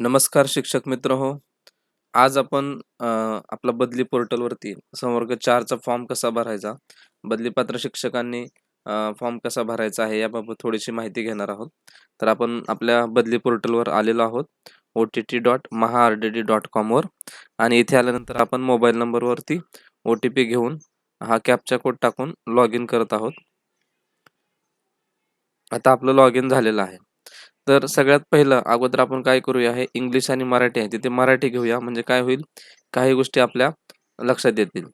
नमस्कार शिक्षक मित्र हो. आज आपण आपला बदली पोर्टलवरती संवर्ग चारचा फॉर्म कसा भरायचा बदली पात्र शिक्षकांनी फॉर्म कसा भरायचा आहे याबाबत थोडीशी माहिती घेणार आहोत. तर आपण आपल्या बदली पोर्टलवर आलेलो आहोत O T T dot Maha R D D dot कॉमवर आणि इथे आल्यानंतर आपण मोबाईल नंबरवरती ओ टी पी घेऊन हा कॅपचा कोड टाकून लॉग इन करत आहोत. आता आपलं लॉग इन झालेलं आहे. तर सगळ्यात पहिलं अगोदर आपण काय करूया हे इंग्लिश आणि मराठी आहे तिथे मराठी घेऊया. म्हणजे काय होईल? काही गोष्टी आपल्या लक्षात येतील.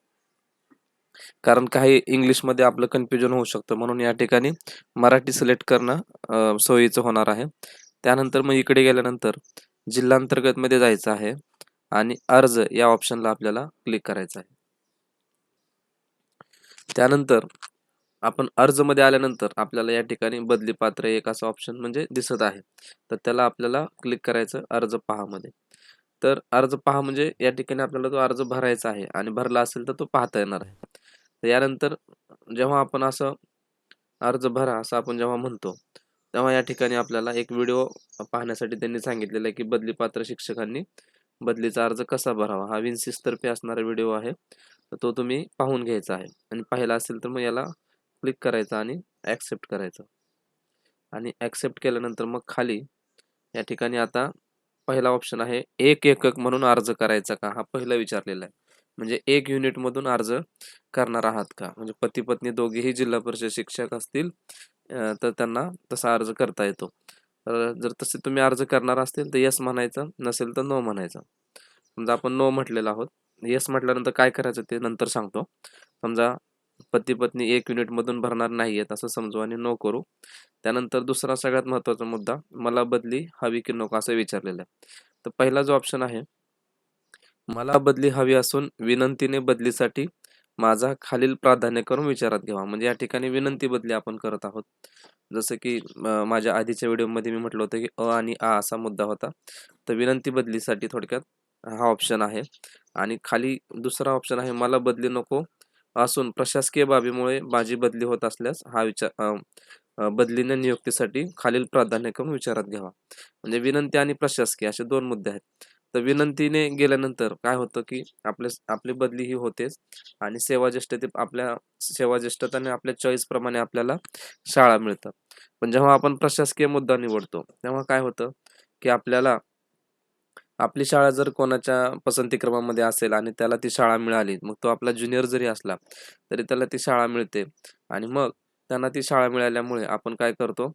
कारण काही इंग्लिशमध्ये आपलं कन्फ्युजन होऊ शकतं. म्हणून या ठिकाणी मराठी सिलेक्ट करणं सोयीचं होणार आहे. त्यानंतर मग इकडे गेल्यानंतर जिल्हांतर्गतमध्ये जायचं आहे आणि अर्ज या ऑप्शनला आपल्याला क्लिक करायचं आहे. त्यानंतर आपण अर्जमध्ये आल्यानंतर आपल्याला या ठिकाणी बदली पात्र एक असं ऑप्शन म्हणजे दिसत आहे. तर त्याला आपल्याला क्लिक करायचं अर्ज पहा मध्ये. तर अर्ज पहा म्हणजे या ठिकाणी आपल्याला तो अर्ज भरायचा आहे आणि भरला असेल तर तो पाहता येणार आहे. तर यानंतर जेव्हा आपण असं अर्ज भरा असं आपण जेव्हा म्हणतो तेव्हा या ठिकाणी आपल्याला एक व्हिडिओ पाहण्यासाठी त्यांनी सांगितलेलं आहे की बदली पात्र शिक्षकांनी बदलीचा अर्ज कसा भरावा. हा विन्सिस तर्फे असणारा व्हिडिओ आहे. तो तुम्ही पाहून घ्यायचा आहे. आणि पाहिला असेल तर मग याला क्लिक करायचं आणि ॲक्सेप्ट करायचं. आणि ॲक्सेप्ट केल्यानंतर मग खाली या ठिकाणी आता पहिला ऑप्शन आहे एक एकक म्हणून अर्ज करायचा का? हा पहिला विचारलेला आहे. म्हणजे एक युनिट मधून अर्ज करणार आहात का? म्हणजे पती पत्नी दोघेही जिल्हा परिषद शिक्षक असतील तर त्यांना तसा अर्ज करता येतो. तर जर तसे तुम्ही अर्ज करणार असतील तर यस म्हणायचं नसेल तर नो म्हणायचं. समजा आपण नो म्हटलेलं आहोत. यस म्हटल्यानंतर काय करायचं ते नंतर सांगतो. समजा पती पत्नी एक युनिटमधून भरणार भरणार आहेत असं समजू आणि नो करू. त्यानंतर दुसरा सगळ्यात महत्त्वाचा मुद्दा मला बदली हवी की नको असं विचारलेलं आहे. तर पहिला जो ऑप्शन आहे मला बदली हवी असून विनंतीने बदलीसाठी माझा खालील प्राधान्य करून विचारात घ्यावा. म्हणजे या ठिकाणी विनंती बदली आपण करत आहोत. जसं की माझ्या आधीच्या व्हिडिओमध्ये मी म्हटलं होतं की अ आणि आ असा मुद्दा होता. तर विनंती बदलीसाठी थोडक्यात हा ऑप्शन आहे. आणि खाली दुसरा ऑप्शन आहे मला बदली नको असून प्रशासकीय बाबीमुळे माझी बदली होत असल्यास हा विचार बदलीने नियुक्तीसाठी खालील प्राधान्यक्रम विचारात घ्यावा. म्हणजे विनंती आणि प्रशासकीय असे दोन मुद्दे आहेत. तर विनंतीने गेल्यानंतर काय होतं की आपले आपली बदली ही होतेच आणि सेवा ज्येष्ठते आपल्या सेवा ज्येष्ठताने आपल्या चॉईस प्रमाणे आपल्याला शाळा मिळतात. पण जेव्हा आपण प्रशासकीय मुद्दा निवडतो तेव्हा काय होतं की आपल्याला आपली शाळा जर कोणाच्या पसंती क्रमामध्ये असेल आणि त्याला ती शाळा मिळाली मग तो आपला ज्युनियर जरी असला तरी त्याला ती शाळा मिळते. आणि मग त्यांना ती शाळा मिळाल्यामुळे आपण काय करतो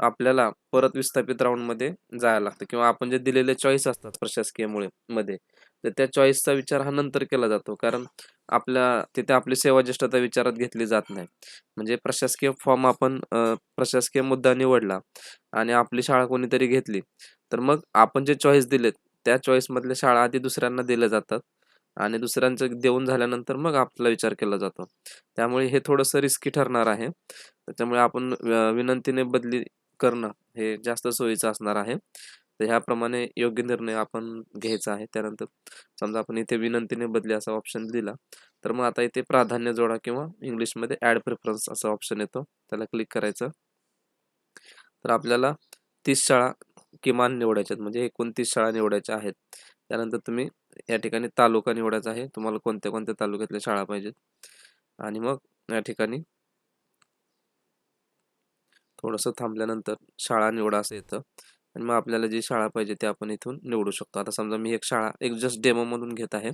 आपल्याला परत विस्थापित राऊंडमध्ये जायला लागतं. किंवा आपण जे दिलेले चॉईस असतात प्रशासकीयमुळे मध्ये तर त्या चॉईसचा विचार हा नंतर केला जातो. कारण आपल्या तिथे आपली सेवा ज्येष्ठता विचारात घेतली जात नाही. म्हणजे प्रशासकीय फॉर्म आपण प्रशासकीय मुद्दा निवडला आणि आपली शाळा कोणीतरी घेतली तर मग आपण जे चॉईस दिलेत त्या चॉईसमधल्या शाळा आधी दुसऱ्यांना दिल्या जातात आणि दुसऱ्यांचं देऊन झाल्यानंतर मग आपला विचार केला जातो. त्यामुळे हे थोडंसं रिस्की ठरणार आहे. त्याच्यामुळे आपण विनंतीने बदली करणं हे जास्त सोयीचं असणार आहे. तर ह्याप्रमाणे योग्य निर्णय आपण घ्यायचा आहे. त्यानंतर समजा आपण इथे विनंतीने बदली असा ऑप्शन दिला तर मग आता इथे प्राधान्य जोडा किंवा इंग्लिशमध्ये ऍड प्रेफरन्स असा ऑप्शन येतो. त्याला क्लिक करायचं. तर आपल्याला तीस शाळा किमान निवडायच्या आहेत म्हणजे एकोणतीस शाळा निवडायच्या आहेत. त्यानंतर तुम्ही या ठिकाणी तालुका निवडायचा आहे. तुम्हाला कोणत्या कोणत्या तालुक्यातल्या शाळा पाहिजेत? आणि मग या ठिकाणी थोडंसं थांबल्यानंतर शाळा निवडा असं येतं. आणि मग आपल्याला जी शाळा पाहिजे ती आपण इथून निवडू शकतो. आता समजा मी एक शाळा एक जस्ट डेमो म्हणून घेत आहे.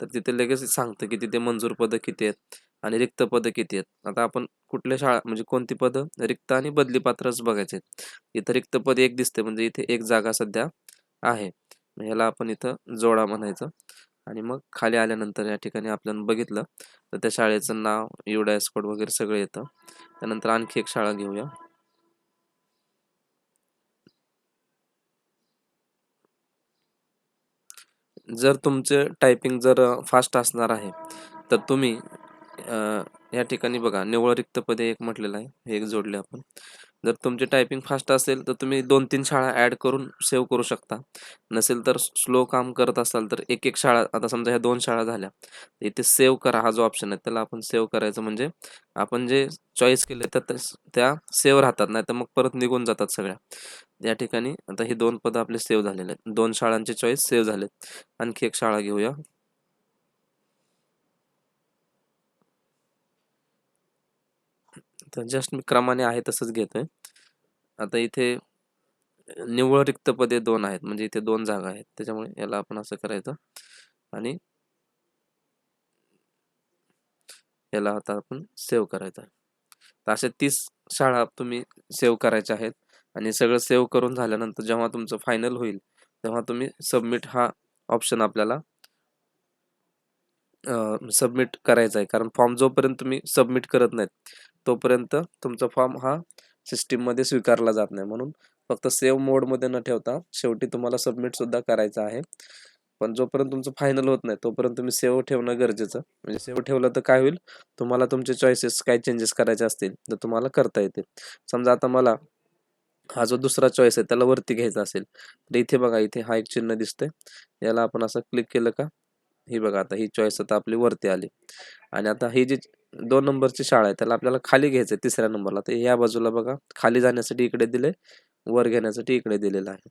तर तिथे लगेच सांगतं की तिथे मंजूर पदं किती आहेत? आणि रिक्त पदं किती आहेत? आता आपण कुठल्या शाळा म्हणजे कोणती पदं? रिक्त आणि बदली पात्रच बघायचे इथं रिक्त पद एक दिसते म्हणजे इथे एक जागा सध्या आहे. ह्याला आपण इथं जोडा म्हणायचं. आणि मग खाली आल्यानंतर या ठिकाणी आपल्याला बघितलं तर त्या शाळेचं नाव युडायस कोड वगैरे सगळं येतं. त्यानंतर आणखी एक शाळा घेऊया. जर तुमचे टायपिंग जर फास्ट असणार आहे तर तुम्ही या ठिकाणी बघा निव्वळ रिक्त पदे एक म्हटलेलं आहे हे एक जोडले आपण. जर तुमची टायपिंग फास्ट असेल तर तुम्ही दोन तीन शाळा ऍड करून सेव्ह करू शकता. नसेल तर स्लो काम करत असाल तर एक एक शाळा आता समजा ह्या दोन शाळा झाल्या इथे सेव्ह करा हा जो ऑप्शन आहे त्याला आपण सेव्ह करायचं म्हणजे आपण जे चॉईस केले तर त्या सेव्ह राहतात नाही तर मग परत निघून जातात सगळ्या. या ठिकाणी आता हे दोन पद आपले सेव्ह झालेले आहेत. दोन शाळांचे चॉईस सेव्ह झालेत. आणखी एक शाळा घेऊया. तर जस्ट मी क्रमाने आहे तसंच घेतोय. आता इथे निव्वळ रिक्त पदे दोन आहेत. म्हणजे इथे दोन जागा आहेत. त्याच्यामुळे याला आपण असं करायचं. आणि याला आता आपण सेव्ह करायचं आहे. तर अशा तीस शाळा तुम्ही सेव्ह करायच्या आहेत. आणि सगळं सेव्ह करून झाल्यानंतर जेव्हा तुमचं फायनल होईल तेव्हा तुम्ही सबमिट हा ऑप्शन आपल्याला सबमिट करायचा आहे. कारण फॉर्म जोपर्यंत तुम्ही सबमिट करत नाहीत तोपर्यंत तुमचा फॉर्म हा सिस्टीममध्ये स्वीकारला जात नाही. म्हणून फक्त सेव्ह मोडमध्ये न ठेवता शेवटी तुम्हाला सबमिट सुद्धा करायचं आहे. पण जोपर्यंत तुमचं फायनल होत नाही तोपर्यंत तुम्ही सेव्ह ठेवणं गरजेचं. म्हणजे सेव्ह ठेवलं तर काय होईल? तुम्हाला तुमचे चॉईसेस काय चेंजेस करायचे असतील तर तुम्हाला करता येते समजा आता मला हा जो दुसरा चॉईस आहे त्याला वरती घ्यायचा असेल तर इथे बघा इथे हा एक चिन्ह दिसतंय. याला आपण असं क्लिक केलं का? ही बघा आता ही चॉईस आता आपली वरती आली. आणि आता ही जी दोन नंबरची शाळा आहे त्याला आपल्याला खाली घ्यायचं आहे तिसऱ्या नंबरला. तर ह्या बाजूला बघा खाली जाण्यासाठी इकडे दिले वर घेण्यासाठी इकडे दिलेलं आहे.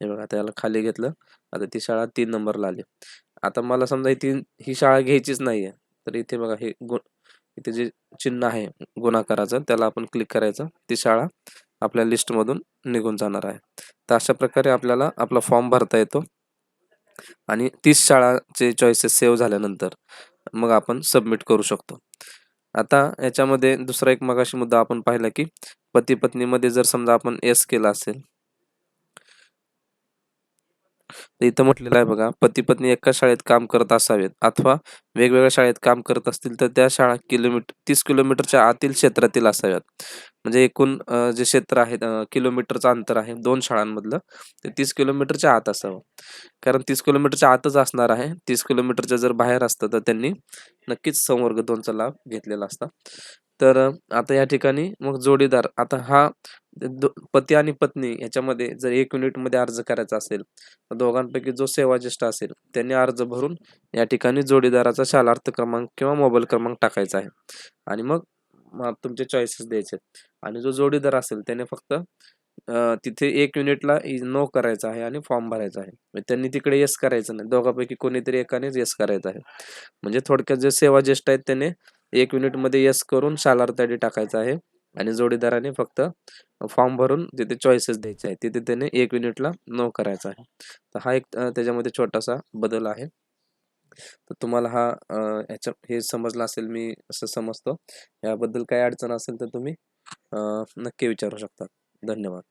हे बघा आता याला खाली घेतलं. आता ती शाळा तीन नंबरला आली. आता मला समजा ही तीन ही शाळा घ्यायचीच नाहीये तर इथे बघा हे गु इथे जे चिन्ह आहे गुणाकाराचं त्याला आपण क्लिक करायचं. ती शाळा आपल्या लिस्टमधून निघून जाणार आहे. तर अशा प्रकारे आपल्याला आपला फॉर्म भरता येतो. आणि तीस शाळाचे चॉईसेस सेव्ह झाल्यानंतर मग आपण सबमिट करू शकतो. आता याच्यामध्ये दुसरा एक मगाशी मुद्दा आपण पाहिला की पती पत्नीमध्ये जर समजा आपण एस केला असेल इथं म्हटलेलं आहे बघा पती पत्नी एका शाळेत काम करत असावेत अथवा वेगवेगळ्या शाळेत काम करत असतील तर त्या शाळा किलोमीटर तीस किलोमीटरच्या आतील क्षेत्रातील असाव्यात. म्हणजे एकूण जे क्षेत्र आहे किलोमीटरचं अंतर आहे दोन शाळांमधलं ते तीस किलोमीटरच्या आत असावं. कारण तीस किलोमीटरच्या आतच असणार आहे. तीस किलोमीटरच्या जर बाहेर असतं तर त्यांनी नक्कीच संवर्ग दोनचा लाभ घेतलेला असता. तर आता या ठिकाणी मग जोडीदार आता हा पती आणि पत्नी याच्यामध्ये जर एक युनिटमध्ये अर्ज करायचा असेल दोघांपैकी जो सेवाज्येष्ठ असेल त्यांनी अर्ज भरून या ठिकाणी जोडीदाराचा शालार्थ क्रमांक किंवा मोबाईल क्रमांक टाकायचा आहे. आणि मग तुमचे चॉईसेस द्यायचे आणि जो जोडीदार असेल त्याने फक्त तिथे एक युनिटला नो करायचा आहे आणि फॉर्म भरायचा आहे. म्हणजे त्यांनी तिकडे येस करायचं नाही. दोघांपैकी कोणीतरी एकानेच येस करायचं आहे. म्हणजे थोडक्यात जे सेवाज्येष्ठ आहेत त्याने एक युनिटमध्ये यस करून शालार तडी टाकायचा आहे. आणि जोडीदाराने फक्त फॉर्म भरून तिथे चॉईसेस द्यायचे आहे तिथे त्याने एक युनिटला नो करायचा आहे. तर हा एक त्याच्यामध्ये छोटासा बदल आहे. तर तुम्हाला हा ह्याच्या हे समजला असेल मी असं समजतो. याबद्दल काही अडचण असेल तर तुम्ही नक्की विचारू शकता. धन्यवाद.